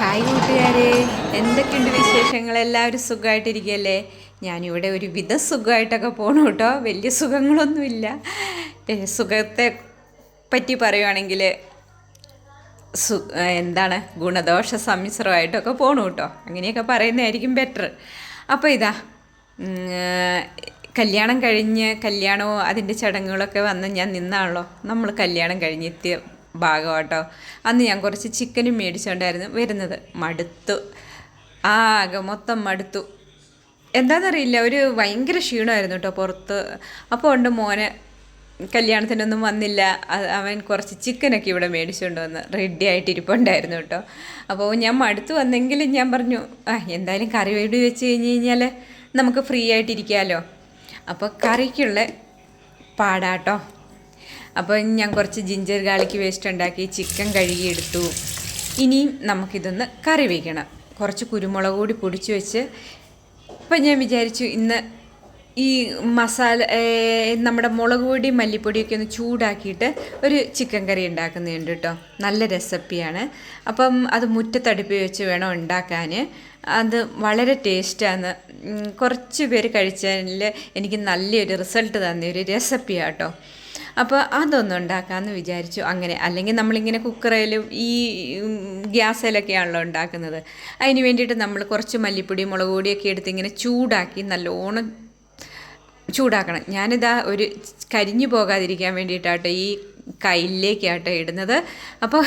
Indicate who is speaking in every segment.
Speaker 1: Hi കൂട്ടുകാരെ. എന്തൊക്കെയുണ്ട് വിശേഷങ്ങൾ? എല്ലാവരും സുഖമായിട്ടിരിക്കുകയല്ലേ? ഞാനിവിടെ ഒരു വിധ സുഖമായിട്ടൊക്കെ പോകണം കേട്ടോ. വലിയ സുഖങ്ങളൊന്നുമില്ല. സുഖത്തെ പറ്റി പറയുവാണെങ്കിൽ സു എന്താണ്? ഗുണദോഷ സമ്മിശ്രമായിട്ടൊക്കെ പോകണം കേട്ടോ. അങ്ങനെയൊക്കെ പറയുന്നതായിരിക്കും ബെറ്റർ അപ്പോൾ ഇതാ കല്യാണം കഴിഞ്ഞ് കല്യാണവും അതിന്റെ ചടങ്ങുകളൊക്കെ വന്ന് ഞാൻ നിന്നാണല്ലോ. നമ്മൾ കല്യാണം കഴിഞ്ഞെത്തിയ ഭാഗമാട്ടോ. അന്ന് ഞാൻ കുറച്ച് ചിക്കനും മേടിച്ചുകൊണ്ടായിരുന്നു വരുന്നത്. മടുത്തു. ആകെ മൊത്തം മടുത്തു. എന്താണെന്നറിയില്ല ഒരു ഭയങ്കര ക്ഷീണമായിരുന്നു കേട്ടോ പുറത്ത്. അപ്പോൾ ഉണ്ട് മോനെ കല്യാണത്തിനൊന്നും വന്നില്ല. അവൻ കുറച്ച് ചിക്കനൊക്കെ ഇവിടെ മേടിച്ചുകൊണ്ട് വന്ന് റെഡി ആയിട്ട് ഇരിപ്പുണ്ടായിരുന്നു കേട്ടോ അപ്പോൾ ഞാൻ മടുത്ത് വന്നെങ്കിലും ഞാൻ പറഞ്ഞു ആ എന്തായാലും കറി വേടി വെച്ച് കഴിഞ്ഞ് കഴിഞ്ഞാൽ നമുക്ക് ഫ്രീ ആയിട്ടിരിക്കാമല്ലോ അപ്പോൾ കറിക്കുള്ള പാടാട്ടോ. അപ്പോൾ ഞാൻ കുറച്ച് ജിഞ്ചർ ഗാർലിക് വേസ്റ്റ് ഉണ്ടാക്കി ചിക്കൻ കഴുകിയെടുത്തു. ഇനിയും നമുക്കിതൊന്ന് കറി വയ്ക്കണം കുറച്ച് കുരുമുളക് കൂടി പൊടിച്ച് വെച്ച് ഇപ്പം ഞാൻ വിചാരിച്ചു ഇന്ന് ഈ മസാല നമ്മുടെ മുളക് പൊടി മല്ലിപ്പൊടിയൊക്കെ ഒന്ന് ചൂടാക്കിയിട്ട് ഒരു ചിക്കൻ കറി ഉണ്ടാക്കുന്നുണ്ട് കേട്ടോ. നല്ല റെസിപ്പിയാണ് അപ്പം അത് മുറ്റത്തടുപ്പി വെച്ച് വേണം ഉണ്ടാക്കാൻ. അത് വളരെ ടേസ്റ്റാണ് കുറച്ച് പേര് കഴിച്ചതിൽ എനിക്ക് നല്ലൊരു റിസൾട്ട് തന്ന ഒരു റെസിപ്പിയാണ് കേട്ടോ. അപ്പോൾ അതൊന്നും ഉണ്ടാക്കാമെന്ന് വിചാരിച്ചു. അങ്ങനെ അല്ലെങ്കിൽ നമ്മളിങ്ങനെ കുക്കറിലും ഈ ഗ്യാസിലൊക്കെയാണല്ലോ ഉണ്ടാക്കുന്നത്. അതിന് വേണ്ടിയിട്ട് നമ്മൾ കുറച്ച് മല്ലിപ്പൊടി മുളക് പൊടിയൊക്കെ എടുത്ത് ഇങ്ങനെ ചൂടാക്കി നല്ലോണം ചൂടാക്കണം. ഞാനിതാ ഒരു കരിഞ്ഞു പോകാതിരിക്കാൻ വേണ്ടിയിട്ടാട്ടോ ഈ കയ്യിലേക്കാട്ടോ ഇടുന്നത്. അപ്പോൾ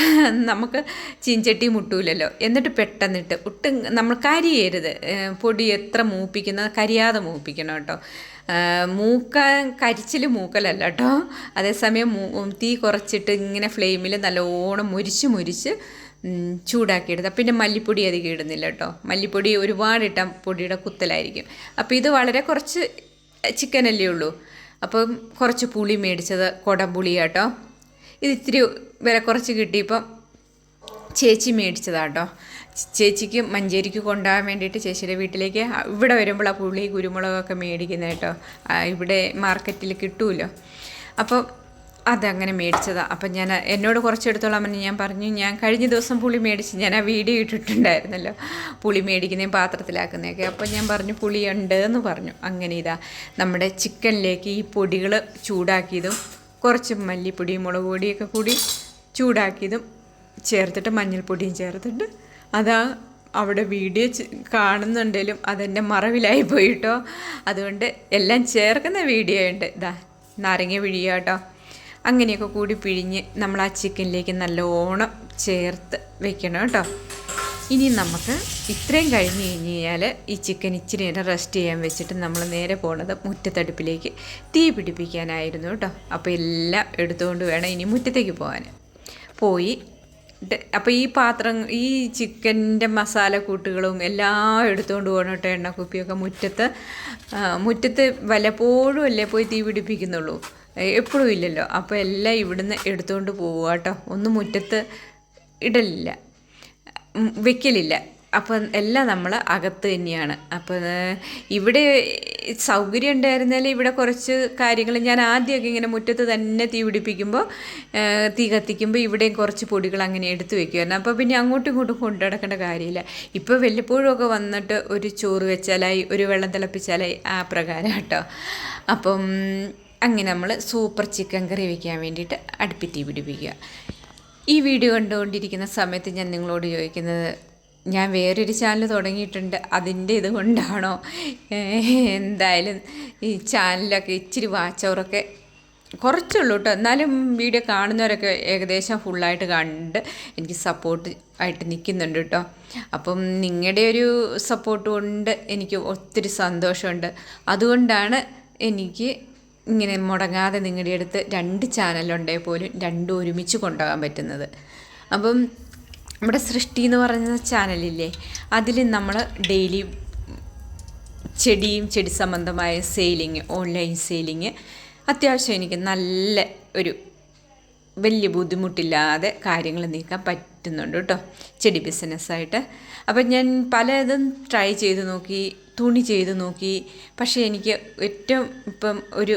Speaker 1: നമുക്ക് ചീഞ്ചട്ടി മുട്ടൂലല്ലോ. എന്നിട്ട് പെട്ടെന്നിട്ട് ഒട്ടും നമ്മൾ കരിയരുത്. പൊടി എത്ര മൂപ്പിക്കുന്നത് കരിയാതെ മൂപ്പിക്കണം കേട്ടോ. മൂക്ക കരിച്ചിൽ മൂക്കലല്ല കേട്ടോ. അതേസമയം തീ കുറച്ചിട്ട് ഇങ്ങനെ ഫ്ലെയിമിൽ നല്ലോണം മുരിച്ച് മുരിച്ച് ചൂടാക്കിയെടുത്താൽ ചൂടാക്കിയെടുത്ത പിന്നെ മല്ലിപ്പൊടി അധികം ഇടുന്നില്ല കേട്ടോ. മല്ലിപ്പൊടി ഒരുപാട് ഇട്ടാൽ പൊടിയുടെ കുത്തലായിരിക്കും. അപ്പോൾ ഇത് വളരെ കുറച്ച് ചിക്കനല്ലേ ഉള്ളൂ. അപ്പം കുറച്ച് പുളി മേടിച്ചത് കുടംപുളി കേട്ടോ ഇത് ഇത്തിരി വില കുറച്ച് കിട്ടിയപ്പം ചേച്ചി മേടിച്ചതാട്ടോ. ചേച്ചിക്ക് മഞ്ചേരിക്ക് കൊണ്ടുപോകാൻ വേണ്ടിയിട്ട് ചേച്ചിയുടെ വീട്ടിലേക്ക് ഇവിടെ വരുമ്പോൾ ആ പുള്ളി കുരുമുളകൊക്കെ മേടിക്കുന്നത് കേട്ടോ. ഇവിടെ മാർക്കറ്റിൽ കിട്ടുമല്ലോ അപ്പോൾ അതങ്ങനെ മേടിച്ചതാണ് അപ്പം ഞാൻ എന്നോട് കുറച്ചെടുത്തോളാം എന്ന് ഞാൻ പറഞ്ഞു. ഞാൻ കഴിഞ്ഞ ദിവസം പുളി മേടിച്ച് ഞാൻ ആ വീഡിയോ ഇട്ടിട്ടുണ്ടായിരുന്നല്ലോ. പുളി മേടിക്കുന്നതും പാത്രത്തിലാക്കുന്നതൊക്കെ. അപ്പം ഞാൻ പറഞ്ഞു പുളിയുണ്ട് എന്ന് പറഞ്ഞു. അങ്ങനെ ഇതാ നമ്മുടെ ചിക്കനിലേക്ക് ഈ പൊടികൾ ചൂടാക്കിയതും കുറച്ച് മല്ലിപ്പൊടിയും മുളക് പൊടിയൊക്കെ കൂടി ചൂടാക്കിയതും ചേർത്തിട്ട് മഞ്ഞൾപ്പൊടിയും ചേർത്തിട്ട് അതാ അവിടെ വീഡിയോ കാണുന്നുണ്ടെങ്കിലും അതെന്റെ മറവിലായി പോയിട്ടോ. അതുകൊണ്ട് എല്ലാം ചേർക്കുന്ന വീഡിയോ ഉണ്ട്. ഇതാ നാരങ്ങ പിഴിയുക കേട്ടോ അങ്ങനെയൊക്കെ കൂടി പിഴിഞ്ഞ് നമ്മൾ ആ ചിക്കനിലേക്ക് നല്ലോണം ചേർത്ത് വെക്കണം കേട്ടോ. ഇനി നമുക്ക് ഇത്രയും കഴിഞ്ഞ് കഴിഞ്ഞ് കഴിഞ്ഞാൽ ഈ ചിക്കൻ ഇച്ചിരി നേരം റെസ്റ്റ് ചെയ്യാൻ വെച്ചിട്ട് നമ്മൾ നേരെ പോണത് മുറ്റത്തടുപ്പിലേക്ക് തീ പിടിപ്പിക്കാനായിരുന്നു കേട്ടോ. അപ്പോൾ എല്ലാം എടുത്തുകൊണ്ട് വേണം ഇനി മുറ്റത്തേക്ക് പോകാൻ പോയി അപ്പോൾ ഈ പാത്രം ഈ ചിക്കന്റെ മസാല കൂട്ടുകളും എല്ലാം എടുത്തുകൊണ്ട് പോകണം കേട്ടോ എണ്ണക്കുപ്പിയൊക്കെ മുറ്റത്ത്. മുറ്റത്ത് വല്ലപ്പോഴും അല്ലേ പോയി തീ പിടിപ്പിക്കുന്നുള്ളൂ. എപ്പോഴും ഇല്ലല്ലോ. അപ്പോൾ എല്ലാം ഇവിടുന്ന് എടുത്തുകൊണ്ട് പോവുക കേട്ടോ. ഒന്നും മുറ്റത്ത് ഇടലില്ല. വെക്കലില്ല. അപ്പം എല്ലാം നമ്മൾ അകത്ത് തന്നെയാണ്. അപ്പം ഇവിടെ സൗകര്യം ഉണ്ടായിരുന്നാൽ ഇവിടെ കുറച്ച് കാര്യങ്ങൾ ഞാൻ ആദ്യമൊക്കെ ഇങ്ങനെ മുറ്റത്ത് തന്നെ തീ പിടിപ്പിക്കുമ്പോൾ തീ കത്തിക്കുമ്പോൾ ഇവിടെയും കുറച്ച് പൊടികൾ അങ്ങനെ എടുത്തു വെക്കുമായിരുന്നു അപ്പോൾ പിന്നെ അങ്ങോട്ടും ഇങ്ങോട്ടും കൊണ്ടു നടക്കേണ്ട കാര്യമില്ല. ഇപ്പോൾ വല്ലപ്പോഴുമൊക്കെ വന്നിട്ട് ഒരു ചോറ് വെച്ചാലായി ഒരു വെള്ളം തിളപ്പിച്ചാലായി ആ പ്രകാരം കേട്ടോ. അപ്പം അങ്ങനെ നമ്മൾ സൂപ്പർ ചിക്കൻ കറി വയ്ക്കാൻ വേണ്ടിയിട്ട് അടുപ്പിൽ തീ പിടിപ്പിക്കുക. ഈ വീഡിയോ കണ്ടുകൊണ്ടിരിക്കുന്ന സമയത്ത് ഞാൻ നിങ്ങളോട് ചോദിക്കുന്നത് ഞാൻ വേറൊരു ചാനൽ തുടങ്ങിയിട്ടുണ്ട് അതിന്റെ ഇത് കൊണ്ടാണോ എന്തായാലും ഈ ചാനലൊക്കെ ഇച്ചിരി വാച്ചവറൊക്കെ കുറച്ചുള്ളൂ കേട്ടോ എന്നാലും വീഡിയോ കാണുന്നവരൊക്കെ ഏകദേശം ഫുള്ളായിട്ട് കണ്ട് എനിക്ക് സപ്പോർട്ട് ആയിട്ട് നിൽക്കുന്നുണ്ട് കേട്ടോ അപ്പം നിങ്ങളുടെ ഒരു സപ്പോർട്ട് കൊണ്ട് എനിക്ക് ഒത്തിരി സന്തോഷമുണ്ട്. അതുകൊണ്ടാണ് എനിക്ക് ഇങ്ങനെ മുടങ്ങാതെ നിങ്ങളുടെ അടുത്ത് രണ്ട് ചാനലുണ്ടേ പോലും രണ്ടും ഒരുമിച്ച് കൊണ്ടുപോകാൻ പറ്റുന്നത്. അപ്പം നമ്മുടെ സൃഷ്ടി എന്ന് പറയുന്ന ചാനലില്ലേ അതിൽ നമ്മൾ ഡെയിലി ചെടിയും ചെടി സംബന്ധമായ സെയിലിങ് ഓൺലൈൻ സെയിലിങ് അത്യാവശ്യം എനിക്ക് നല്ല ഒരു വലിയ ബുദ്ധിമുട്ടില്ലാതെ കാര്യങ്ങൾ നീക്കാൻ പറ്റുന്നുണ്ട് കേട്ടോ. ചെടി ബിസിനസ്സായിട്ട് അപ്പം ഞാൻ പലതും ട്രൈ ചെയ്ത് നോക്കി തുണി ചെയ്ത് നോക്കി. പക്ഷേ എനിക്ക് ഏറ്റവും ഇപ്പം ഒരു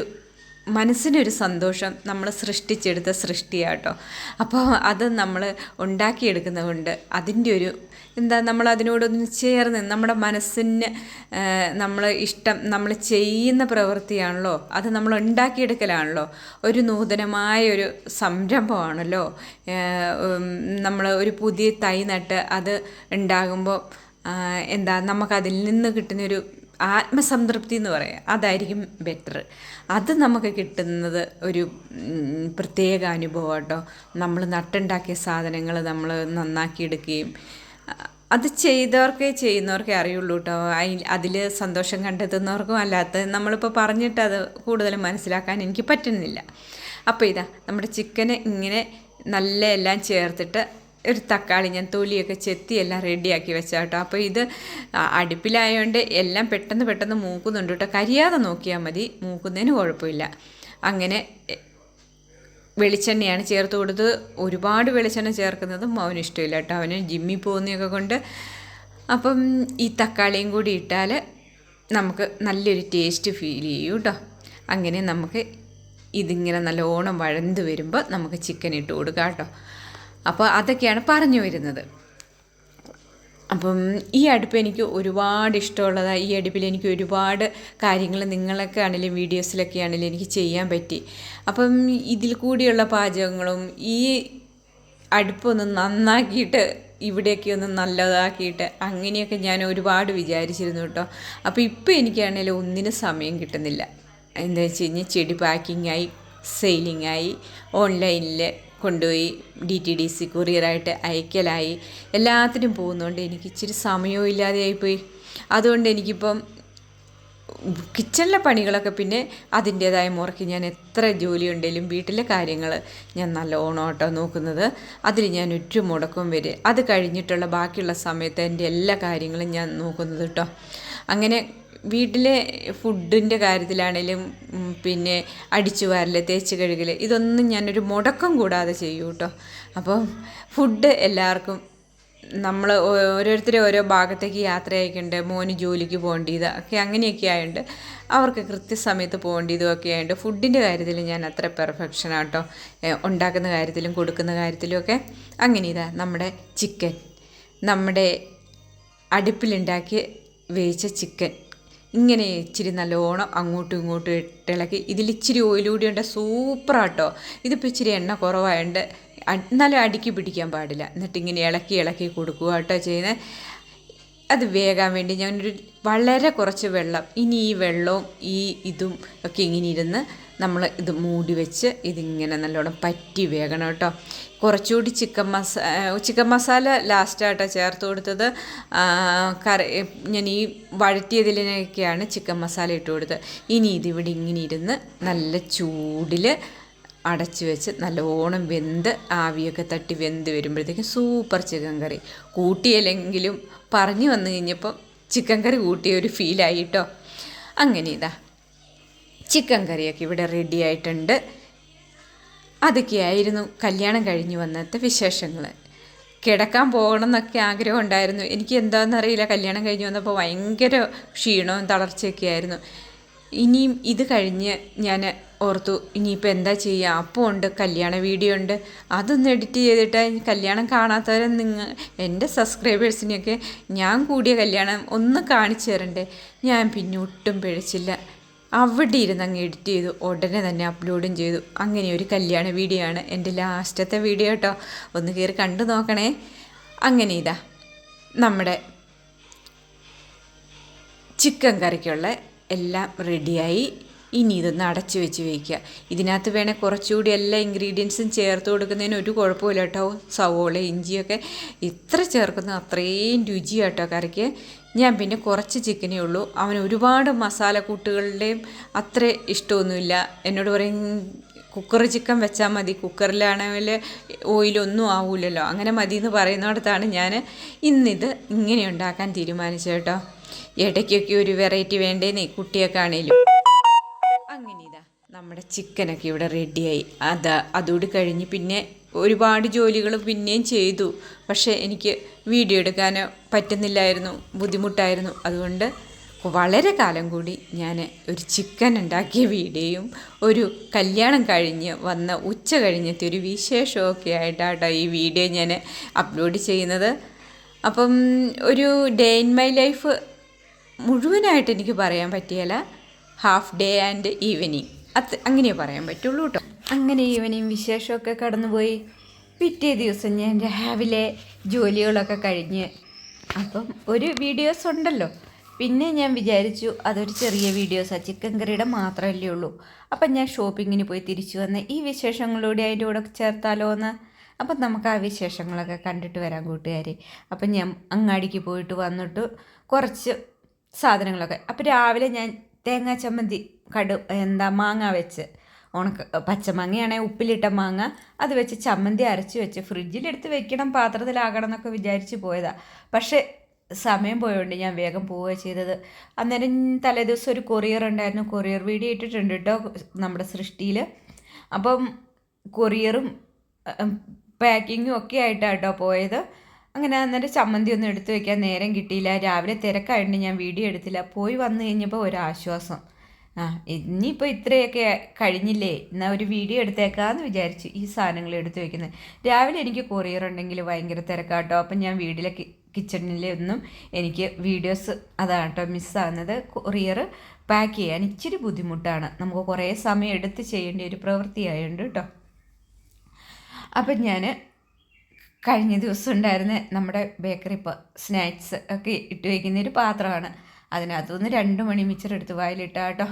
Speaker 1: മനസ്സിനൊരു സന്തോഷം നമ്മൾ സൃഷ്ടിച്ചെടുത്ത സൃഷ്ടിയാട്ടോ. അപ്പോൾ അത് നമ്മൾ ഉണ്ടാക്കിയെടുക്കുന്നത് കൊണ്ട് അതിന്റെ ഒരു എന്താ നമ്മൾ അതിനോടൊന്ന് ചേർന്ന് നമ്മുടെ മനസ്സിന് നമ്മൾ ഇഷ്ടം നമ്മൾ ചെയ്യുന്ന പ്രവൃത്തിയാണല്ലോ അത് നമ്മൾ ഉണ്ടാക്കിയെടുക്കലാണല്ലോ ഒരു നൂതനമായ ഒരു സംരംഭമാണല്ലോ നമ്മൾ ഒരു പുതിയ തൈ നട്ട് അത് ഉണ്ടാകുമ്പോൾ എന്താ നമുക്കതിൽ നിന്ന് കിട്ടുന്നൊരു ആത്മസംതൃപ്തി എന്ന് പറയാം. അതായിരിക്കും ബെറ്റർ അത് നമുക്ക് കിട്ടുന്നത് ഒരു പ്രത്യേക അനുഭവം കേട്ടോ നമ്മൾ നട്ടുണ്ടാക്കിയ സാധനങ്ങൾ നമ്മൾ നന്നാക്കി നന്നാക്കിയെടുക്കുകയും അത് ചെയ്തവർക്കേ ചെയ്യുന്നവർക്കേ അറിയുള്ളൂ കേട്ടോ അതിൽ അതിൽ സന്തോഷം കണ്ടെത്തുന്നവർക്കും അല്ലാത്ത നമ്മളിപ്പോൾ പറഞ്ഞിട്ട് അത് കൂടുതൽ മനസ്സിലാക്കാൻ എനിക്ക് പറ്റുന്നില്ല. അപ്പോൾ ഇതാ നമ്മുടെ ചിക്കനെ ഇങ്ങനെ നല്ല എല്ലാം ചേർത്തിട്ട് ഒരു തക്കാളി ഞാൻ തൊലിയൊക്കെ ചെത്തി എല്ലാം റെഡിയാക്കി വെച്ചാൽ കേട്ടോ. അപ്പോൾ ഇത് അടുപ്പിലായതുകൊണ്ട് എല്ലാം പെട്ടെന്ന് പെട്ടെന്ന് മൂക്കുന്നുണ്ട് കേട്ടോ. കരിയാതെ നോക്കിയാൽ മതി. മൂക്കുന്നതിന് കുഴപ്പമില്ല. അങ്ങനെ വെളിച്ചെണ്ണയാണ് ചേർത്ത് കൊടുത്ത് ഒരുപാട് വെളിച്ചെണ്ണ ചേർക്കുന്നതും അവന് ഇഷ്ടമില്ല കേട്ടോ. അവന് ജിമ്മിൽ പോകുന്നതൊക്കെ കൊണ്ട്. അപ്പം ഈ തക്കാളിയും കൂടി ഇട്ടാൽ നമുക്ക് നല്ലൊരു ടേസ്റ്റ് ഫീൽ ചെയ്യും കേട്ടോ. അങ്ങനെ നമുക്ക് ഇതിങ്ങനെ നല്ല ഓണം വഴന്ത് വരുമ്പോൾ നമുക്ക് ചിക്കൻ ഇട്ട് കൊടുക്കാം കേട്ടോ. അപ്പോൾ അതൊക്കെയാണ് പറഞ്ഞു വരുന്നത്. അപ്പം ഈ അടുപ്പ് എനിക്ക് ഒരുപാട് ഇഷ്ടമുള്ളതാണ് ഈ അടുപ്പിൽ എനിക്ക് ഒരുപാട് കാര്യങ്ങൾ നിങ്ങളൊക്കെ ആണെങ്കിലും വീഡിയോസിലൊക്കെ ആണെങ്കിലും എനിക്ക് ചെയ്യാൻ പറ്റി. അപ്പം ഇതിൽ കൂടിയുള്ള പാചകങ്ങളും ഈ അടുപ്പൊന്ന് നന്നാക്കിയിട്ട് ഇവിടെയൊക്കെ ഒന്ന് നല്ലതാക്കിയിട്ട് അങ്ങനെയൊക്കെ ഞാൻ ഒരുപാട് വിചാരിച്ചിരുന്നു കേട്ടോ. അപ്പോൾ ഇപ്പോൾ എനിക്കാണെങ്കിലും ഒന്നിനും സമയം കിട്ടുന്നില്ല. എന്താ വെച്ച് കഴിഞ്ഞാൽ ചെടി പാക്കിങ്ങായി സെയിലിങ്ങായി ഓൺലൈനിൽ കൊണ്ടുപോയി ഡി ടി ഡി സി കൊറിയറായിട്ട് അയക്കലായി. എല്ലാത്തിനും പോകുന്നതുകൊണ്ട് എനിക്ക് ഇച്ചിരി സമയവും ഇല്ലാതെയായിപ്പോയി അതുകൊണ്ട് എനിക്കിപ്പം കിച്ചണിലെ പണികളൊക്കെ പിന്നെ അതിന്റേതായ മുറയ്ക്ക് ഞാൻ എത്ര ജോലി ഉണ്ടെങ്കിലും വീട്ടിലെ കാര്യങ്ങൾ ഞാൻ നല്ല ഓണോട്ടോ നോക്കുന്നത്. അതിൽ ഞാൻ ഒറ്റ മുടക്കം വരെ. അത് കഴിഞ്ഞിട്ടുള്ള ബാക്കിയുള്ള സമയത്ത് എന്റെ എല്ലാ കാര്യങ്ങളും ഞാൻ നോക്കുന്നത് കേട്ടോ അങ്ങനെ വീട്ടിലെ ഫുഡിന്റെ കാര്യത്തിലാണെങ്കിലും പിന്നെ അടിച്ചു വാരൽ തേച്ച് കഴുകൽ ഇതൊന്നും ഞാനൊരു മുടക്കം കൂടാതെ ചെയ്യൂ കേട്ടോ അപ്പോൾ ഫുഡ് എല്ലാവർക്കും നമ്മൾ ഓരോരുത്തരെ ഓരോ ഭാഗത്തേക്ക് യാത്ര അയക്കേണ്ട മോന് ജോലിക്ക് പോകേണ്ടത് ഒക്കെ അങ്ങനെയൊക്കെ ആയതുകൊണ്ട് അവർക്ക് കൃത്യസമയത്ത് പോകേണ്ടതും ഒക്കെ ആയതുകൊണ്ട് ഫുഡിന്റെ കാര്യത്തിൽ ഞാൻ അത്ര പെർഫെക്ഷനാട്ടോ ഉണ്ടാക്കുന്ന കാര്യത്തിലും കൊടുക്കുന്ന കാര്യത്തിലും ഒക്കെ അങ്ങനെ ഇതാ നമ്മുടെ ചിക്കൻ. നമ്മുടെ അടുപ്പിലുണ്ടാക്കി വേവിച്ച ചിക്കൻ. ഇങ്ങനെ ഇച്ചിരി നല്ലോണം അങ്ങോട്ടും ഇങ്ങോട്ടും ഇട്ടിളക്കി ഇതിൽ ഇച്ചിരി ഓയിലൂടി ഉണ്ട്. സൂപ്പറാട്ടോ ഇതിപ്പോൾ ഇച്ചിരി എണ്ണ കുറവായതുകൊണ്ട് എന്നാലും അടുക്കി പിടിക്കാൻ പാടില്ല. എന്നിട്ട് ഇങ്ങനെ ഇളക്കി ഇളക്കി കൊടുക്കുക കേട്ടോ ചെയ്യുന്നത് അത് വേകാൻ വേണ്ടി ഞാനൊരു വളരെ കുറച്ച് വെള്ളം ഇനി ഈ വെള്ളവും ഈ ഇതും ഒക്കെ ഇങ്ങനെ ഇരുന്ന് നമ്മൾ ഇത് മൂടി വെച്ച് ഇതിങ്ങനെ നല്ലോണം പറ്റി വേകണം കേട്ടോ. കുറച്ചുകൂടി ചിക്കൻ മസാ ചിക്കൻ മസാല ലാസ്റ്റായിട്ടാണ് ചേർത്ത് കൊടുത്തത്. കറി ഞാൻ ഈ വഴറ്റിയതിലേക്കാണ് ചിക്കൻ മസാല ഇട്ട് കൊടുത്തത്. ഇനി ഇതിവിടെ ഇങ്ങനെ ഇരുന്ന് നല്ല ചൂടിൽ അടച്ചു വെച്ച് നല്ലോണം വെന്ത് ആവിയൊക്കെ തട്ടി വെന്ത് വരുമ്പോഴത്തേക്കും സൂപ്പർ ചിക്കൻ കറി കൂട്ടിയല്ലെങ്കിലും പറഞ്ഞു വന്നു കഴിഞ്ഞപ്പം ചിക്കൻ കറി കൂട്ടിയ ഒരു ഫീലായി കേട്ടോ. അങ്ങനെ ഇതാ. ചിക്കൻ കറിയൊക്കെ ഇവിടെ റെഡി ആയിട്ടുണ്ട്. അതൊക്കെയായിരുന്നു കല്യാണം കഴിഞ്ഞ് വന്നത്തെ വിശേഷങ്ങൾ കിടക്കാൻ പോകണം എന്നൊക്കെ ആഗ്രഹം ഉണ്ടായിരുന്നു. എനിക്ക് എന്താണെന്നറിയില്ല കല്യാണം കഴിഞ്ഞ് വന്നപ്പോൾ ഭയങ്കര ക്ഷീണവും തളർച്ചയൊക്കെ ആയിരുന്നു. ഇനിയും ഇത് കഴിഞ്ഞ് ഞാൻ ഓർത്തു ഇനിയിപ്പോൾ എന്താ ചെയ്യുക അപ്പോൾ ഉണ്ട് കല്യാണ വീഡിയോ ഉണ്ട്. അതൊന്ന് എഡിറ്റ് ചെയ്തിട്ട് കല്യാണം കാണാത്തവരെ നിങ്ങൾ എന്റെ സബ്സ്ക്രൈബേഴ്സിനെയൊക്കെ ഞാൻ കൂടിയ കല്യാണം ഒന്ന് കാണിച്ചു തരണ്ടേ? ഞാൻ പിന്നെ ഒട്ടും പിഴച്ചില്ല. അവിടെ ഇരുന്ന് അങ്ങ് എഡിറ്റ് ചെയ്തു. ഉടനെ തന്നെ അപ്ലോഡും ചെയ്തു. അങ്ങനെ ഒരു കല്യാണ വീഡിയോ ആണ് എന്റെ ലാസ്റ്റത്തെ വീഡിയോ കേട്ടോ ഒന്ന് കയറി കണ്ടു നോക്കണേ. അങ്ങനെ ഇതാ. നമ്മുടെ ചിക്കൻ കറിക്കുള്ള എല്ലാം റെഡിയായി ഇനി ഇതൊന്ന് അടച്ചു വെച്ച് വയ്ക്കുക. ഇതിനകത്ത് വേണേൽ കുറച്ചുകൂടി എല്ലാ ഇൻഗ്രീഡിയൻസും ചേർത്ത് കൊടുക്കുന്നതിന് ഒരു കുഴപ്പമില്ല കേട്ടോ. സവോള ഇഞ്ചിയൊക്കെ ഇത്ര ചേർക്കുന്ന അത്രയും രുചിയാട്ടോ കറിക്ക്. ഞാൻ പിന്നെ കുറച്ച് ചിക്കനേ ഉള്ളൂ. അവൻ ഒരുപാട് മസാല മസാലക്കൂട്ടുകളുടെയും അത്ര ഇഷ്ടമൊന്നുമില്ല. എന്നോട് പറയും കുക്കർ ചിക്കൻ വെച്ചാൽ മതി. കുക്കറിലാണെങ്കിൽ ഓയിലൊന്നും ആവില്ലല്ലോ അങ്ങനെ മതി എന്ന് പറയുന്നിടത്താണ് ഞാൻ ഇന്നിത് ഇങ്ങനെ ഉണ്ടാക്കാൻ തീരുമാനിച്ചത് കേട്ടോ. ഇടയ്ക്കൊക്കെ ഒരു വെറൈറ്റി വേണ്ടേന്നേ കുട്ടിയൊക്കെ ആണേലും. നമ്മുടെ ചിക്കനൊക്കെ ഇവിടെ റെഡിയായി. അതാ അതോട് കഴിഞ്ഞ് പിന്നെ ഒരുപാട് ജോലികൾ പിന്നെയും ചെയ്തു. പക്ഷേ എനിക്ക് വീഡിയോ എടുക്കാൻ പറ്റുന്നില്ലായിരുന്നു ബുദ്ധിമുട്ടായിരുന്നു. അതുകൊണ്ട് വളരെ കാലം കൂടി ഞാൻ ഒരു ചിക്കൻ ഉണ്ടാക്കിയ വീഡിയോയും ഒരു കല്യാണം കഴിഞ്ഞ് വന്ന ഉച്ച കഴിഞ്ഞത്തെ ഒരു വിശേഷമൊക്കെ ആയിട്ടാട്ടോ ഈ വീഡിയോ ഞാൻ അപ്ലോഡ് ചെയ്യുന്നത്. അപ്പം ഒരു ഡേ ഇൻ മൈ ലൈഫ് മുഴുവനായിട്ട് എനിക്ക് പറയാൻ പറ്റിയല്ല ഹാഫ് ഡേ ആൻഡ് ഈവനിങ്. അത് അങ്ങനെ പറയാൻ പറ്റുള്ളൂ കേട്ടോ അങ്ങനെ ഇവനെയും വിശേഷമൊക്കെ കടന്നുപോയി. പിറ്റേ ദിവസം ഞാൻ രാവിലെ ജോലികളൊക്കെ കഴിഞ്ഞ്. അപ്പം ഒരു വീഡിയോസ് ഉണ്ടല്ലോ. പിന്നെ ഞാൻ വിചാരിച്ചു അതൊരു ചെറിയ വീഡിയോസാണ് ചിക്കൻ കറിയുടെ മാത്രമല്ലേ ഉള്ളൂ. അപ്പം ഞാൻ ഷോപ്പിങ്ങിന് പോയി തിരിച്ചു വന്ന് ഈ വിശേഷങ്ങളൂടെ അതിന്റെ കൂടെ ചേർത്താലോ എന്ന്. അപ്പം നമുക്ക് ആ വിശേഷങ്ങളൊക്കെ കണ്ടിട്ട് വരാം കൂട്ടുകാരെ. അപ്പം ഞാൻ അങ്ങാടിക്ക് പോയിട്ട് വന്നിട്ട് കുറച്ച് സാധനങ്ങളൊക്കെ. അപ്പോൾ രാവിലെ ഞാൻ തേങ്ങാ ചമ്മന്തി കടു എന്താ മാങ്ങ വെച്ച്. ഉണക്ക പച്ചമാങ്ങയാണെങ്കിൽ ഉപ്പിലിട്ട മാങ്ങ അത് വെച്ച് ചമ്മന്തി അരച്ച് വെച്ച് ഫ്രിഡ്ജിലെടുത്ത് വെക്കണം പാത്രത്തിലാകണം എന്നൊക്കെ വിചാരിച്ച് പോയതാണ് പക്ഷേ സമയം പോയതുകൊണ്ട് ഞാൻ വേഗം പോവുകയാണ് ചെയ്തത്. അന്നേരം തലേദിവസം ഒരു കൊറിയർ ഉണ്ടായിരുന്നു. കൊറിയർ വീഡിയോ ഇട്ടിട്ടുണ്ട് കേട്ടോ നമ്മുടെ സൃഷ്ടിയിൽ അപ്പം കൊറിയറും പാക്കിങ്ങും ഒക്കെ ആയിട്ടാണ് കേട്ടോ പോയത്. അങ്ങനെ അന്നേരം ചമ്മന്തി ഒന്നും എടുത്തു വെക്കാൻ നേരം കിട്ടിയില്ല. രാവിലെ തിരക്കായിട്ട് ഞാൻ വീഡിയോ എടുത്തില്ല. പോയി വന്നു കഴിഞ്ഞപ്പോൾ ഒരാശ്വാസം. ആ ഇനിയിപ്പോൾ ഇത്രയൊക്കെ കഴിഞ്ഞില്ലേ? എന്നാൽ ഒരു വീഡിയോ എടുത്തേക്കാന്ന് വിചാരിച്ചു ഈ സാധനങ്ങൾ എടുത്തു വെക്കുന്നത് രാവിലെ എനിക്ക് കൊറിയർ ഉണ്ടെങ്കിൽ ഭയങ്കര തിരക്കാട്ടോ. അപ്പം ഞാൻ വീട്ടിലെ കിച്ചണിലൊന്നും എനിക്ക് വീഡിയോസ് അതാണ് കേട്ടോ മിസ്സാകുന്നത് കൊറിയർ പാക്ക് ചെയ്യാൻ ഇച്ചിരി ബുദ്ധിമുട്ടാണ്. നമുക്ക് കുറേ സമയം എടുത്ത് ചെയ്യേണ്ട ഒരു പ്രവൃത്തിയായുണ്ട് കേട്ടോ അപ്പം ഞാൻ കഴിഞ്ഞ ദിവസം ഉണ്ടായിരുന്ന നമ്മുടെ ബേക്കറി സ്നാക്സ് ഒക്കെ ഇട്ട് വയ്ക്കുന്ന ഒരു പാത്രമാണ്. അതിനകത്തുനിന്ന് രണ്ട് മണി മിച്ചർ എടുത്ത് വായിലിട്ട കേട്ടോ.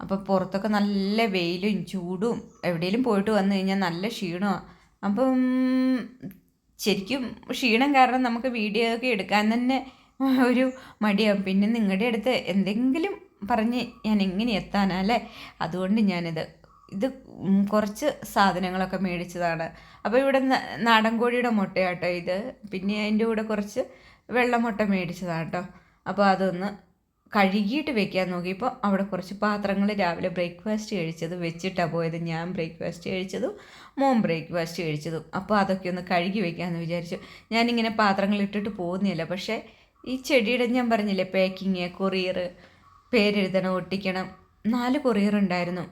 Speaker 1: അപ്പോൾ പുറത്തൊക്കെ നല്ല വെയിലും ചൂടും എവിടെയെങ്കിലും പോയിട്ട് വന്നു കഴിഞ്ഞാൽ നല്ല ക്ഷീണമാണ് അപ്പം ശരിക്കും ക്ഷീണം കാരണം നമുക്ക് വീഡിയോ ഒക്കെ എടുക്കാൻ തന്നെ ഒരു മടിയാവും പിന്നെ നിങ്ങളുടെ അടുത്ത് എന്തെങ്കിലും പറഞ്ഞ് ഞാൻ എങ്ങനെ എത്താനാ അതുകൊണ്ട് ഞാനിത് ഇത് കുറച്ച് സാധനങ്ങളൊക്കെ മേടിച്ചതാണ്. അപ്പോൾ ഇവിടെ നാടൻ കോഴിയുടെ മുട്ടയാട്ടോ ഇത്. പിന്നെ അതിന്റെ കൂടെ കുറച്ച് വെള്ളമുട്ട മേടിച്ചതാണ് കേട്ടോ അപ്പോൾ അതൊന്ന് കഴുകിയിട്ട് വെക്കാൻ നോക്കിയപ്പോൾ അവിടെ കുറച്ച് പാത്രങ്ങൾ രാവിലെ ബ്രേക്ക്ഫാസ്റ്റ് കഴിച്ചത് വെച്ചിട്ടാണ് പോയത്. ഞാൻ ബ്രേക്ക്ഫാസ്റ്റ് കഴിച്ചതും മോൻ ബ്രേക്ക്ഫാസ്റ്റ് കഴിച്ചതും. അപ്പോൾ അതൊക്കെ ഒന്ന് കഴുകി വെക്കാമെന്ന് വിചാരിച്ചു. ഞാനിങ്ങനെ പാത്രങ്ങൾ ഇട്ടിട്ട് പോകുന്നില്ല. പക്ഷേ ഈ ചെടിയുടെ ഞാൻ പറഞ്ഞില്ലേ പാക്കിങ് കൊറിയർ പേരെഴുതണം ഒട്ടിക്കണം നാല് കൊറിയർ ഉണ്ടായിരുന്നു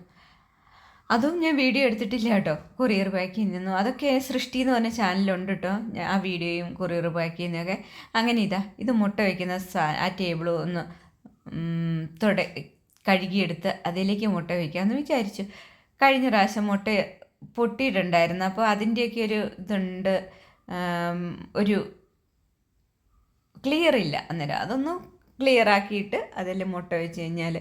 Speaker 1: അതും ഞാൻ വീഡിയോ എടുത്തിട്ടില്ല കേട്ടോ. കൊറിയർ പാക്ക് ചെയ്യുന്നു അതൊക്കെ സൃഷ്ടി എന്ന് പറഞ്ഞ ചാനലുണ്ട് കേട്ടോ. ആ വീഡിയോയും കൊറിയർ പാക്ക് ചെയ്യുന്നതൊക്കെ അങ്ങനെ ഇതാ. ഇത് മുട്ട വയ്ക്കുന്ന ആ ടേബിൾ ഒന്ന് തുട കഴുകിയെടുത്ത് അതിലേക്ക് മുട്ട വയ്ക്കാമെന്ന് വിചാരിച്ചു. കഴിഞ്ഞ പ്രാവശ്യം മുട്ട പൊട്ടിയിട്ടുണ്ടായിരുന്നു. അപ്പോൾ അതിന്റെയൊക്കെ ഒരു ഇതുണ്ട്. ഒരു ക്ലിയർ ഇല്ല അന്നേരം. അതൊന്ന് ക്ലിയർ ആക്കിയിട്ട് അതിൽ മുട്ട വെച്ച് കഴിഞ്ഞാൽ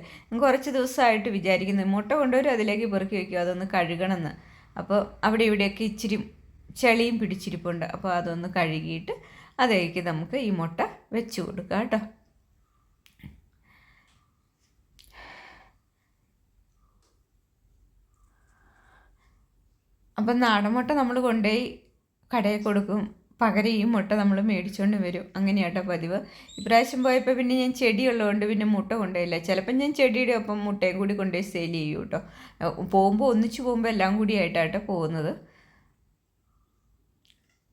Speaker 1: കുറച്ച് ദിവസമായിട്ട് വിചാരിക്കുന്നത് മുട്ട കൊണ്ടുവരും അതിലേക്ക് പെറുക്കി വയ്ക്കും അതൊന്ന് കഴുകണമെന്ന്. അപ്പോൾ അവിടെ ഇവിടെയൊക്കെ ഇച്ചിരി ചെളിയും പിടിച്ചിരിപ്പുണ്ട്. അപ്പോൾ അതൊന്ന് കഴുകിയിട്ട് അതിലേക്ക് നമുക്ക് ഈ മുട്ട വെച്ച് കൊടുക്കാം കേട്ടോ. അപ്പം നാടൻ മുട്ട നമ്മൾ കൊണ്ടുപോയി കടയിൽ കൊടുക്കും. പകരം ഈ മുട്ട നമ്മൾ മേടിച്ചുകൊണ്ട് വരും. അങ്ങനെയാട്ടോ പതിവ്. ഇപ്രാവശ്യം പോയപ്പോൾ പിന്നെ ഞാൻ ചെടിയുള്ളതുകൊണ്ട് പിന്നെ മുട്ട കൊണ്ടുപോയില്ല. ചിലപ്പം ഞാൻ ചെടിയുടെ ഒപ്പം മുട്ടയും കൂടി കൊണ്ടുപോയി സെയിൽ ചെയ്യും കേട്ടോ പോകുമ്പോൾ ഒന്നിച്ച് പോകുമ്പോൾ എല്ലാം കൂടി ആയിട്ടാട്ടോ പോകുന്നത്.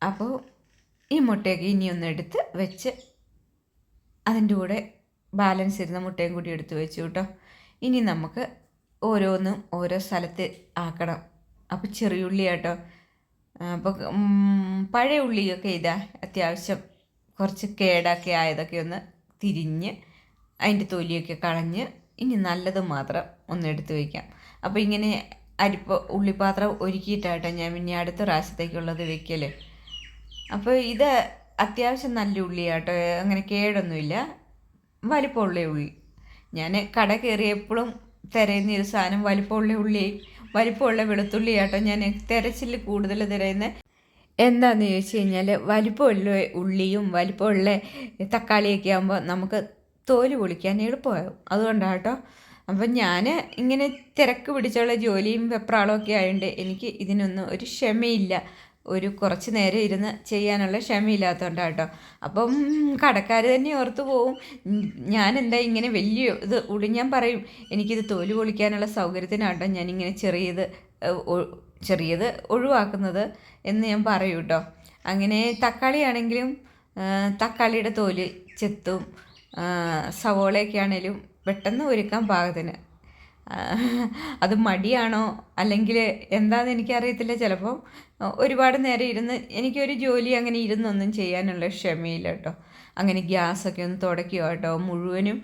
Speaker 1: അപ്പോൾ ഈ മുട്ടയൊക്കെ ഒന്ന് എടുത്ത് വെച്ച് അതിന്റെ കൂടെ ബാലൻസ് ഇരുന്ന മുട്ടയും കൂടി എടുത്ത് വെച്ചു കേട്ടോ ഇനി നമുക്ക് ഓരോന്നും ഓരോ സ്ഥലത്ത് ആക്കണം. അപ്പോൾ ചെറിയുള്ളി കേട്ടോ അപ്പോൾ പഴയ ഉള്ളിയൊക്കെ ഇതാ അത്യാവശ്യം കുറച്ച് കേടൊക്കെ ആയതൊക്കെ ഒന്ന് തിരിഞ്ഞ് അതിന്റെ തൊലിയൊക്കെ കളഞ്ഞ് ഇനി നല്ലത് മാത്രം ഒന്ന് എടുത്ത് വയ്ക്കാം അപ്പോൾ ഇങ്ങനെ അരിപ്പ ഉള്ളിപ്പാത്രം ഒരുക്കിയിട്ടാട്ടോ ഞാൻ പിന്നെ അടുത്ത പ്രാവശ്യത്തേക്കുള്ളത് വെക്കൽ അപ്പോൾ ഇത് അത്യാവശ്യം നല്ല ഉള്ളിയാട്ടോ അങ്ങനെ കേടൊന്നുമില്ല. വലിപ്പമുള്ള ഉള്ളി. ഞാൻ കട കയറിയപ്പോഴും തിരയുന്ന ഒരു സാധനം വലിപ്പമുള്ള ഉള്ളി. വലിപ്പമുള്ള വെളുത്തുള്ളി ആട്ടോ ഞാൻ തിരച്ചിൽ കൂടുതൽ തിരയുന്നത് എന്താണെന്ന് ചോദിച്ചു കഴിഞ്ഞാൽ വലിപ്പമുള്ള ഉള്ളിയും വലിപ്പമുള്ള തക്കാളിയൊക്കെ ആകുമ്പോൾ നമുക്ക് തോൽ പൊളിക്കാൻ എളുപ്പമാകും അതുകൊണ്ടാണ് കേട്ടോ അപ്പം ഞാൻ ഇങ്ങനെ തിരക്ക് പിടിച്ചുള്ള ജോലിയും വെപ്രാളമൊക്കെ ആയതുകൊണ്ട് എനിക്ക് ഇതിനൊന്നും ഒരു ക്ഷമയില്ല. ഒരു കുറച്ച് നേരം ഇരുന്ന് ചെയ്യാനുള്ള ക്ഷമയില്ലാത്തതുകൊണ്ടാണ് കേട്ടോ അപ്പം കടക്കാർ തന്നെ ഓർത്തു പോവും. ഞാൻ എന്താ ഇങ്ങനെ വലിയ ഇത് ഉളിഞ്ഞാൻ ഞാൻ പറയും എനിക്കിത് തോൽ പൊളിക്കാനുള്ള സൗകര്യത്തിനാട്ടോ ഞാനിങ്ങനെ ചെറിയത് ചെറിയത് ഒഴിവാക്കുന്നത് എന്ന് ഞാൻ പറയും കേട്ടോ അങ്ങനെ തക്കാളിയാണെങ്കിലും തക്കാളിയുടെ തോൽ ചെത്തും സവോളയൊക്കെ ആണെങ്കിലും പെട്ടെന്ന് ഒരുക്കാൻ പാകത്തിന് അത് മടിയാണോ? അല്ലെങ്കിൽ എന്താണെന്ന് എനിക്കറിയത്തില്ല. ചിലപ്പോൾ ഒരുപാട് നേരം ഇരുന്ന് എനിക്കൊരു ജോലി അങ്ങനെ ഇരുന്നൊന്നും ചെയ്യാനുള്ള ക്ഷമയില്ല കേട്ടോ. അങ്ങനെ ഗ്യാസൊക്കെ ഒന്ന് തുടയ്ക്കുക കേട്ടോ. മുഴുവനും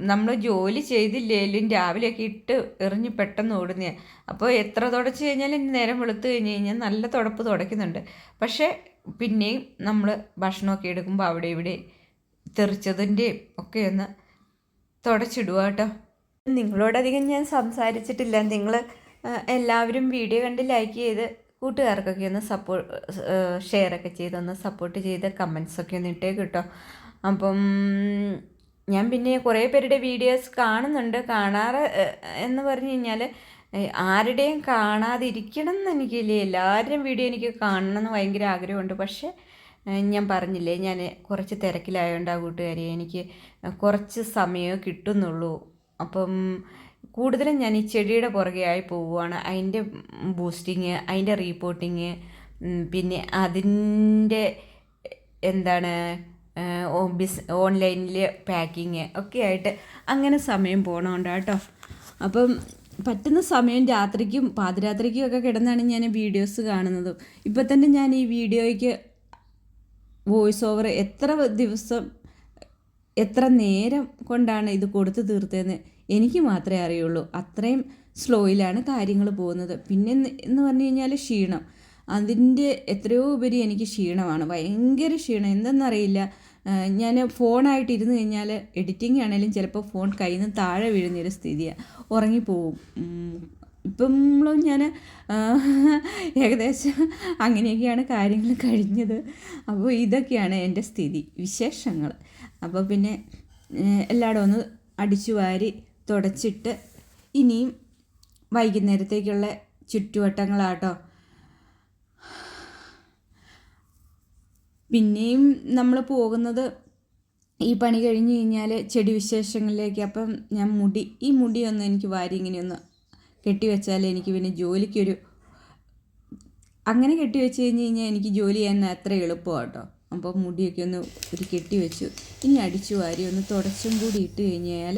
Speaker 1: നമ്മൾ ജോലി ചെയ്തില്ലേലും രാവിലെയൊക്കെ ഇട്ട് എറിഞ്ഞ് പെട്ടെന്ന് ഓടുന്ന അപ്പോൾ എത്ര തുടച്ച് കഴിഞ്ഞാലും നേരം വെളുത്തു കഴിഞ്ഞ് കഴിഞ്ഞാൽ നല്ല തുടപ്പ് തുടയ്ക്കുന്നുണ്ട്. പക്ഷേ പിന്നെയും നമ്മൾ ഭക്ഷണമൊക്കെ എടുക്കുമ്പോൾ അവിടെ ഇവിടെ തെറിച്ചതിന്റെയും ഒക്കെ ഒന്ന് തുടച്ചിടുക കേട്ടോ. നിങ്ങളോടധികം ഞാൻ സംസാരിച്ചിട്ടില്ല. നിങ്ങൾ എല്ലാവരും വീഡിയോ കണ്ട് ലൈക്ക് ചെയ്ത് കൂട്ടുകാർക്കൊക്കെ ഒന്ന് സപ്പോർട്ട് ഷെയറൊക്കെ ചെയ്ത് ഒന്ന് സപ്പോർട്ട് ചെയ്ത് കമൻസൊക്കെ ഒന്ന് ഇട്ടേ കിട്ടോ. അപ്പം ഞാൻ പിന്നെ കുറേ പേരുടെ വീഡിയോസ് കാണുന്നുണ്ട്. കാണാറ് എന്ന് പറഞ്ഞു കഴിഞ്ഞാൽ ആരുടെയും കാണാതിരിക്കണം എന്ന് എനിക്കില്ല എല്ലാവരുടെയും വീഡിയോ എനിക്ക് കാണണം എന്ന് ഭയങ്കര ആഗ്രഹമുണ്ട്. പക്ഷേ ഞാൻ പറഞ്ഞില്ലേ ഞാൻ കുറച്ച് തിരക്കിലായതുകൊണ്ട് ആ കൂട്ടുകാരി എനിക്ക് കുറച്ച് സമയമേ കിട്ടുന്നുള്ളൂ. അപ്പം കൂടുതലും ഞാൻ ഈ ചെടിയുടെ പുറകെയായി പോവുകയാണ്. അതിന്റെ ബൂസ്റ്റിങ് അതിന്റെ റീപോർട്ടിങ് പിന്നെ അതിന്റെ എന്താണ് ബിസ് ഓൺലൈനിൽ പാക്കിങ് ഒക്കെ ആയിട്ട് അങ്ങനെ സമയം പോകണമുണ്ട് കേട്ടോ. അപ്പം പറ്റുന്ന സമയം രാത്രിക്കും പാതിരാത്രിക്കും ഒക്കെ കിടന്നാണ് ഞാൻ വീഡിയോസ് കാണുന്നത്. ഇപ്പം തന്നെ ഞാൻ ഈ വീഡിയോയ്ക്ക് വോയിസ് ഓവർ എത്ര ദിവസം എത്ര നേരം കൊണ്ടാണ് ഇത് കൊടുത്തു തീർത്തതെന്ന് എനിക്ക് മാത്രമേ അറിയുള്ളൂ. അത്രയും സ്ലോയിലാണ് കാര്യങ്ങൾ പോകുന്നത്. പിന്നെ എന്ന് പറഞ്ഞു കഴിഞ്ഞാൽ ക്ഷീണം. അതിന്റെ എത്രയോ ഉപരി എനിക്ക് ക്ഷീണമാണ്. ഭയങ്കര ക്ഷീണം. എന്തെന്നറിയില്ല. ഞാൻ ഫോണായിട്ട് ഇരുന്ന് കഴിഞ്ഞാൽ എഡിറ്റിംഗ് ആണെങ്കിലും ചിലപ്പോൾ ഫോൺ കയ്യിൽ നിന്ന് താഴെ വീഴുന്നൊരു സ്ഥിതിയാണ് ഉറങ്ങിപ്പോവും. ഇപ്പം ഞാൻ ഏകദേശം അങ്ങനെയൊക്കെയാണ് കാര്യങ്ങൾ കഴിഞ്ഞത്. അപ്പോൾ ഇതൊക്കെയാണ് എന്റെ സ്ഥിതി. വിശേഷങ്ങൾ. അപ്പോൾ പിന്നെ എല്ലായിടും ഒന്ന് അടിച്ചു വാരി തുടച്ചിട്ട് ഇനിയും വൈകുന്നേരത്തേക്കുള്ള ചുറ്റുവട്ടങ്ങളാട്ടോ. പിന്നെയും നമ്മൾ പോകുന്നത് ഈ പണി കഴിഞ്ഞ് കഴിഞ്ഞാൽ ചെടി വിശേഷങ്ങളിലേക്ക്. അപ്പം ഞാൻ മുടി ഈ മുടിയൊന്നും എനിക്ക് വാരി ഇങ്ങനെയൊന്ന് കെട്ടിവെച്ചാൽ എനിക്ക് പിന്നെ ജോലിക്കൊരു അങ്ങനെ കെട്ടിവെച്ച് കഴിഞ്ഞ് കഴിഞ്ഞാൽ എനിക്ക് ജോലി ചെയ്യാൻ അത്ര എളുപ്പമാണ് കേട്ടോ അപ്പോൾ മുടിയൊക്കെ ഒന്ന് ഒരു കെട്ടിവെച്ചു ഇനി അടിച്ചു വാരി ഒന്ന് തുടച്ചും കൂടി ഇട്ട് കഴിഞ്ഞാൽ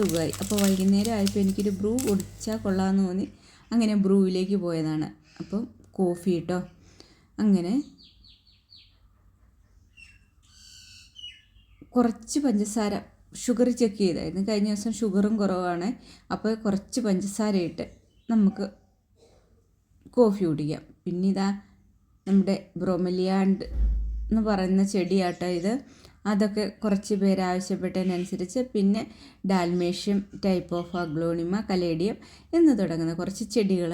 Speaker 1: സുഖമായി അപ്പോൾ വൈകുന്നേരം ആയപ്പോൾ എനിക്കൊരു ബ്രൂ കുടിച്ചാൽ കൊള്ളാമെന്ന് തോന്നി. അങ്ങനെ ബ്രൂവിലേക്ക് പോയതാണ്. അപ്പം കോഫി കേട്ടോ അങ്ങനെ കുറച്ച് പഞ്ചസാര ഷുഗർ ചെക്ക് ചെയ്തായിരുന്നു. കഴിഞ്ഞ ദിവസം ഷുഗറും കുറവാണ്. അപ്പോൾ കുറച്ച് പഞ്ചസാര ഇട്ട് നമുക്ക് കോഫി കുടിക്കാം. പിന്നെ ഇതാ നമ്മുടെ ബ്രോമലിയാണ്ട് എന്ന് പറയുന്ന ചെടിയാട്ടോ ഇത്. അതൊക്കെ കുറച്ച് പേര് ആവശ്യപ്പെട്ടതിനനുസരിച്ച് പിന്നെ dalmatian type of aglaonema caladium എന്ന് തുടങ്ങുന്ന കുറച്ച് ചെടികൾ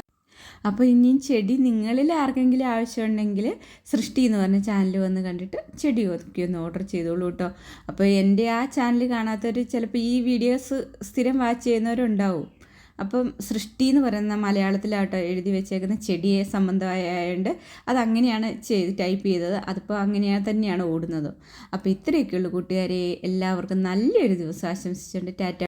Speaker 1: അപ്പോൾ ഇനിയും ചെടി നിങ്ങളിൽ ആർക്കെങ്കിലും ആവശ്യമുണ്ടെങ്കിൽ സൃഷ്ടി എന്ന് പറഞ്ഞ ചാനൽ വന്ന് കണ്ടിട്ട് ചെടി ഒതുക്കി ഒന്ന് ഓർഡർ ചെയ്തോളൂ കേട്ടോ അപ്പോൾ എന്റെ ആ ചാനൽ കാണാത്തവർ ചിലപ്പോൾ ഈ വീഡിയോസ് സ്ഥിരം വാച്ച് ചെയ്യുന്നവരുണ്ടാവും. അപ്പം സൃഷ്ടി എന്ന് പറയുന്ന മലയാളത്തിലാട്ടോ എഴുതി വെച്ചേക്കുന്ന ചെടിയെ സംബന്ധമായതുകൊണ്ട് അതങ്ങനെയാണ് ചെയ്ത് ടൈപ്പ് ചെയ്തത്. അതിപ്പോൾ അങ്ങനെ തന്നെയാണ് ഓടുന്നത്. അപ്പോൾ ഇത്രയൊക്കെയുള്ളൂ കൂട്ടുകാരെ. എല്ലാവർക്കും നല്ലൊരു ദിവസം ആശംസിച്ചുകൊണ്ട് ടാറ്റ